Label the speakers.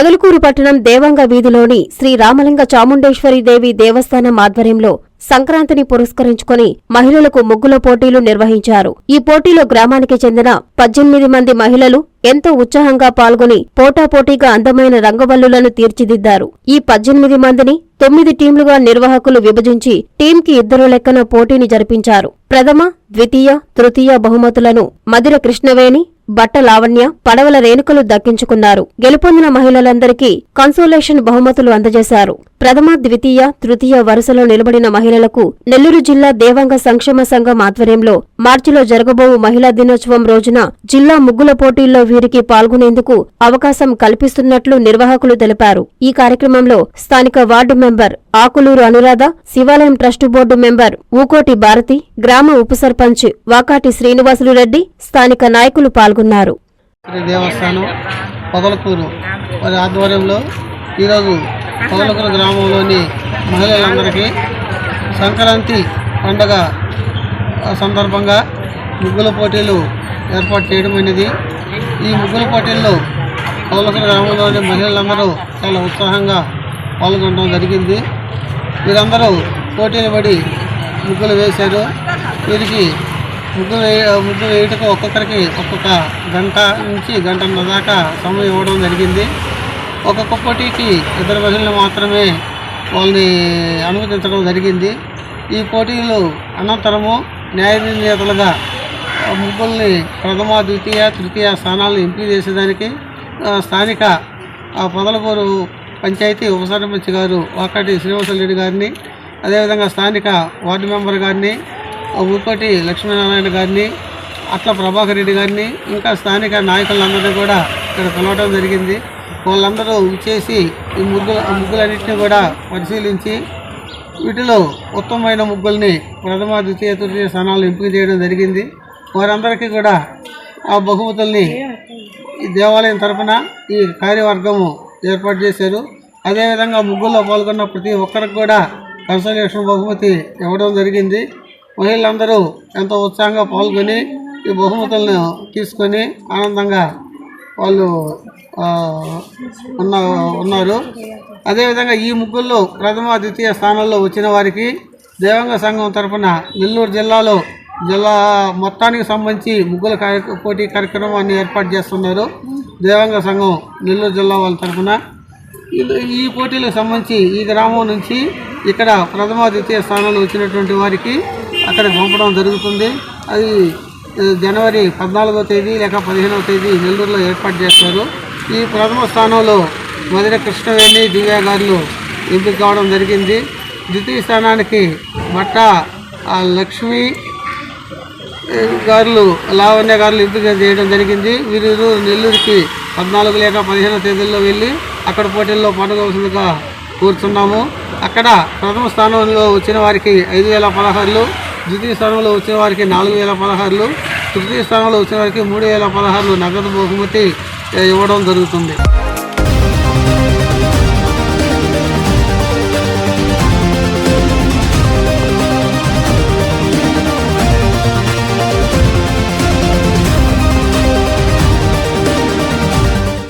Speaker 1: పొదలకూరు పట్టణం దేవంగ వీధిలోని శ్రీ రామలింగ చాముండేశ్వరి దేవి దేవస్థానం ఆధ్వర్యంలో సంక్రాంతిని పురస్కరించుకుని మహిళలకు ముగ్గుల పోటీలు నిర్వహించారు. ఈ పోటీలో గ్రామానికి చెందిన పద్దెనిమిది మంది మహిళలు ఎంతో ఉత్సాహంగా పాల్గొని పోటాపోటీగా అందమైన రంగవల్లులను తీర్చిదిద్దారు. ఈ పద్దెనిమిది మందిని తొమ్మిది టీంలుగా నిర్వాహకులు విభజించి టీంకి ఇద్దరు లెక్కన పోటీని జరిపించారు. ప్రథమ ద్వితీయ తృతీయ బహుమతులను మధుర కృష్ణవేణి బట్ట లావణ్య పడవల రేణుకలు దక్కించుకున్నారు. గెలుపొందిన మహిళలందరికీ కన్సోలేషన్ బహుమతులు అందజేశారు. ప్రథమ ద్వితీయ తృతీయ వరుసలో నిలబడిన మహిళలకు నెల్లూరు జిల్లా దేవాంగ సంక్షేమ సంఘం ఆధ్వర్యంలో మార్చిలో జరగబోవు మహిళా దినోత్సవం రోజున జిల్లా ముగ్గుల పోటీల్లో వీరికి పాల్గొనేందుకు అవకాశం కల్పిస్తున్నట్లు నిర్వాహకులు తెలిపారు. ఈ కార్యక్రమంలో స్థానిక ward member Akuluru Anuradha Shivalayam trust board member Ukoti Bharathi గ్రామ ఉప సర్పంచ్ వాకాటి శ్రీనివాసులు రెడ్డి స్థానిక నాయకులు పాల్గొన్నారు.
Speaker 2: దేవస్థానం వారి ఆధ్వర్యంలో ఈరోజు పౌలకుల గ్రామంలోని మహిళలందరికీ సంక్రాంతి పండగ సందర్భంగా ముగ్గుల పోటీలు ఏర్పాటు చేయడం అనేది. ఈ ముగ్గుల పోటీల్లో పౌలకుల గ్రామంలోని మహిళలందరూ చాలా ఉత్సాహంగా పాల్గొనడం జరిగింది. వీరందరూ పోటీలు పడి ముగ్గులు వేశారు. వీరికి ముగ్గులు ముగ్గులు వేయటకు ఒక్కొక్కరికి ఒక్కొక్క గంట నుంచి గంటన్నర దాకా సమయం ఇవ్వడం జరిగింది. ఒక్కొక్క పోటీకి ఇద్దరు మహిళలు మాత్రమే వాళ్ళని అనుమతించడం జరిగింది. ఈ పోటీలు అనంతరము న్యాయ నిర్ణేతలుగా ముగ్గుల్ని ప్రథమ ద్వితీయ తృతీయ స్థానాలను ఎంపిక చేసేదానికి స్థానిక ఆ పంచాయతీ ఉప సర్పంచ్ గారు వాకటి శ్రీనివాసరెడ్డి గారిని అదేవిధంగా స్థానిక వార్డు మెంబర్ గారిని ఉప్పటి లక్ష్మీనారాయణ గారిని అట్ల ప్రభాకర్ రెడ్డి గారిని ఇంకా స్థానిక నాయకులందరినీ కూడా ఇక్కడ పిలవడం జరిగింది. వాళ్ళందరూ చేసి ఈ ముగ్గుల ముగ్గులన్నింటినీ కూడా పరిశీలించి వీటిలో ఉత్తమమైన ముగ్గుల్ని ప్రథమ ద్వితీయ తృతీయ స్థానాలు ఎంపిక చేయడం జరిగింది. వారందరికీ కూడా ఆ బహుమతుల్ని ఈ దేవాలయం తరపున ఈ కార్యవర్గము ఏర్పాటు చేశారు. అదేవిధంగా ముగ్గుల్లో పాల్గొన్న ప్రతి ఒక్కరికి కూడా కన్సల్టేషన్ బహుమతి ఇవ్వడం జరిగింది. మహిళలందరూ ఎంతో ఉత్సాహంగా పాల్గొని ఈ బహుమతులను తీసుకొని ఆనందంగా వాళ్ళు ఉన్న ఉన్నారు. అదేవిధంగా ఈ ముగ్గుల్లో ప్రథమ ద్వితీయ స్థానాల్లో వచ్చిన వారికి దేవాంగ సంఘం తరపున నెల్లూరు జిల్లాలో జిల్లా మొత్తానికి సంబంధించి ముగ్గుల కార్య పోటీ కార్యక్రమాన్ని ఏర్పాటు చేస్తున్నారు దేవాంగ సంఘం నెల్లూరు జిల్లా వాళ్ళ తరఫున ఈ పోటీలకు సంబంధించి ఈ గ్రామం నుంచి ఇక్కడ ప్రథమ ద్వితీయ స్థానంలో వచ్చినటువంటి వారికి అక్కడ పంపడం జరుగుతుంది. అది జనవరి పద్నాలుగో తేదీ లేక పదిహేనవ తేదీ నెల్లూరులో ఏర్పాటు చేస్తారు. ఈ ప్రథమ స్థానంలో మధుర కృష్ణవేణి దివ్య గారులు ఎంపిక కావడం జరిగింది. ద్వితీయ స్థానానికి బట్ట లక్ష్మి గారులు లావణ్య గారులు ఎంపిక చేయడం జరిగింది. వీరు నెల్లూరుకి పద్నాలుగు లేక పదిహేను తేదీల్లో వెళ్ళి అక్కడ పోటీల్లో పాల్గొవలసిందిగా కోరుతున్నాము. అక్కడ ప్రథమ స్థానంలో వచ్చిన వారికి ఐదు వేల పదహారులు ద్వితీయ స్థానంలో వచ్చిన వారికి నాలుగు వేల పదహారులు తృతీయ స్థానంలో వచ్చిన వారికి మూడు వేల పదహారులు నగదు బహుమతి ఇవ్వడం జరుగుతుంది.